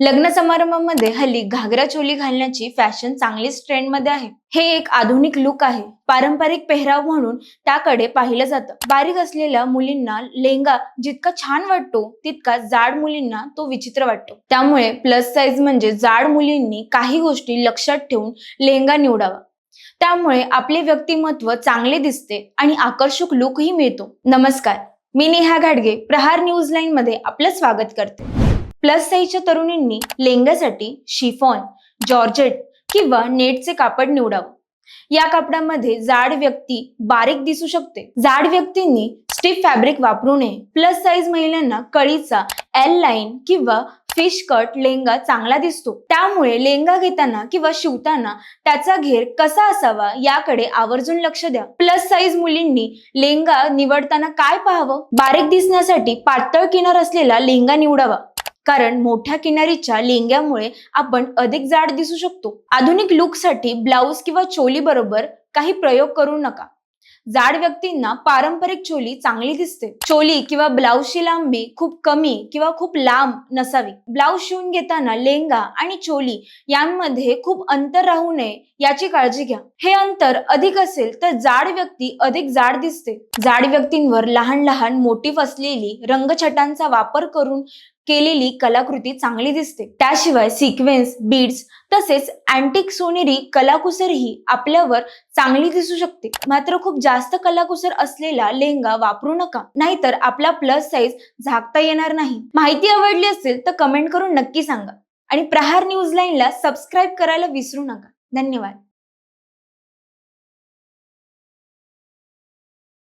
लग्न समारंभामध्ये हल्ली घागरा चोली घालण्याची फॅशन चांगलीच ट्रेंडमध्ये आहे. हे एक आधुनिक लुक आहे. पारंपरिक पेहराव म्हणून त्याकडे पाहिलं जातं. बारीक असलेल्या मुलींना लेहंगा जितका छान वाटतो तितका जाड मुलींना तो विचित्र वाटतो. त्यामुळे प्लस साईज म्हणजे जाड मुलींनी काही गोष्टी लक्षात ठेवून लेहंगा निवडावा. त्यामुळे आपले व्यक्तिमत्व चांगले दिसते आणि आकर्षक लुकही मिळतो. नमस्कार. मी नेहा घाडगे प्रहार न्यूज लाईन मध्ये आपलं स्वागत करते. प्लस साईजच्या तरुणींनी लेंग्यासाठी शिफॉन जॉर्जेट किंवा नेटचे कापड निवडावं. या कापडामध्ये जाड व्यक्ती बारीक दिसू शकते. जाड व्यक्तींनी स्टिफ फॅब्रिक वापरू नये. प्लस साईज महिलांना कळीचा एल लाईन किंवा फिश कट लेंगा चांगला दिसतो. त्यामुळे लेंगा घेताना किंवा शिवताना त्याचा घेर कसा असावा याकडे आवर्जून लक्ष द्या. प्लस साईज मुलींनी लेंगा निवडताना काय पाहावं? बारीक दिसण्यासाठी पातळ किनार असलेला लेंगा निवडावा. कारण मोठ्या किनारीच्या लेंग्यामुळे आपण अधिक जाड दिसू शकतो. आधुनिक लुकसाठी ब्लाऊज किंवा चोली बरोबर काही प्रयोग करू नका. जाड व्यक्तींना पारंपरिक चोली चांगली दिसते. चोली किंवा ब्लाऊजची लांबी खूप कमी किंवा खूप लांब नसावी. ब्लाऊज शिवून घेताना लेंगा आणि चोली यांमध्ये खूप अंतर राहू नये याची काळजी घ्या. हे अंतर अधिक असेल तर जाड व्यक्ती अधिक जाड दिसते. जाड व्यक्तींवर लहान लहान मोटिफ असलेली रंगछटांचा वापर करून केलेली कलाकृती चांगली दिसते. त्याशिवाय सिक्वेन्स बीड्स तसेच अँटिक सोनेरी कलाकुसरही आपल्यावर चांगली दिसू शकते. मात्र खूप जास्त कलाकुसर असलेला लेहंगा वापरू नका नाहीतर आपला प्लस साईज झाकता येणार नाही. माहिती आवडली असेल तर कमेंट करून नक्की सांगा. आणि प्रहार न्यूज लाईनला सबस्क्राईब करायला विसरू नका. धन्यवाद.